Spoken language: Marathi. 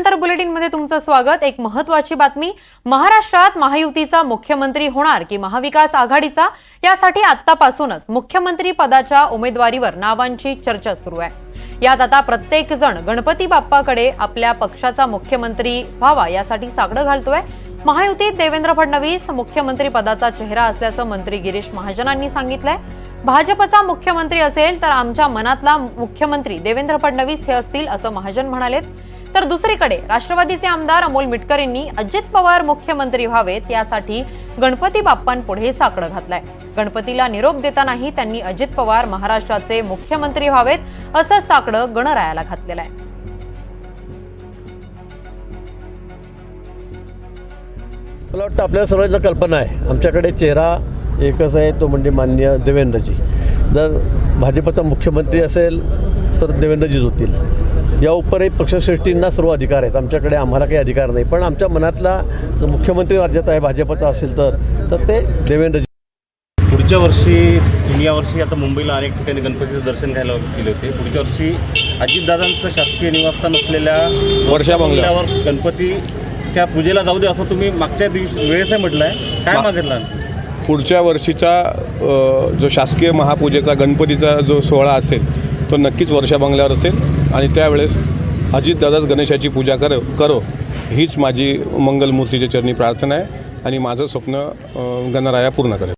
नंतर बुलेटिनमध्ये तुमचं स्वागत. एक महत्वाची बातमी. महाराष्ट्रात महायुतीचा मुख्यमंत्री होणार की महाविकास आघाडीचा? यासाठी आतापासूनच मुख्यमंत्री पदाच्या उमेदवारीवर नावांची चर्चा सुरू आहे. यात आता प्रत्येक जण गणपती बाप्पाकडे आपल्या पक्षाचा मुख्यमंत्री व्हावा यासाठी साकडं घालतोय. महायुतीत देवेंद्र फडणवीस मुख्यमंत्री पदाचा चेहरा असल्याचं मंत्री गिरीश महाजनांनी सांगितलंय. भाजपचा मुख्यमंत्री असेल तर आमच्या मनातला मुख्यमंत्री देवेंद्र फडणवीस हे असतील असं महाजन म्हणालेत. तर दुसरीकडे राष्ट्रवादीचे आमदार अमोल मिटकरींनी अजित पवार मुख्यमंत्री व्हावेत यासाठी गणपती बाप्पांपुढे साकडं घातलंय. गणपतीला निरोप देतानाही त्यांनी अजित पवार महाराष्ट्राचे मुख्यमंत्री व्हावेत असं साकडं गणरायाला घातलेलं आहे. मला वाटतं आपल्या सर्वांना कल्पना आहे. आमच्याकडे चेहरा एकच आहे तो म्हणजे मान्य देवेंद्रजी. जर भाजपचा मुख्यमंत्री असेल तर देवेंद्रजीच होतील. या उपरही पक्षश्रेष्ठींना सर्व अधिकार आहेत. आमच्याकडे आम्हाला काही अधिकार नाही. पण आमच्या मनातला जो मुख्यमंत्री राज्यात आहे भाजपचा असेल तर तर ते देवेंद्रजी. पुढच्या वर्षी तुम्ही यावर्षी आता मुंबईला अनेक ठिकाणी गणपतीचं दर्शन घ्यायला गेले होते. पुढच्या वर्षी अजितदादांचं शासकीय निवासस्थान असलेल्या वर्षा बंगल्यावर. गणपती त्या पूजेला जाऊ दे असं तुम्ही मागच्या दिवशी वेळेस म्हटलंय. काय मा- मागितलं? पुढच्या वर्षीचा जो शासकीय महापूजेचा गणपतीचा जो सोहळा असेल तो नक्कीच वर्षा बंगल्यावर असेल. आणि त्यावेळेस अजितदादाच गणेशाची पूजा कर करो. हीच माझी मंगलमूर्तीच्या चरणी प्रार्थना आहे. आणि माझं स्वप्न गणराया पूर्ण करेल.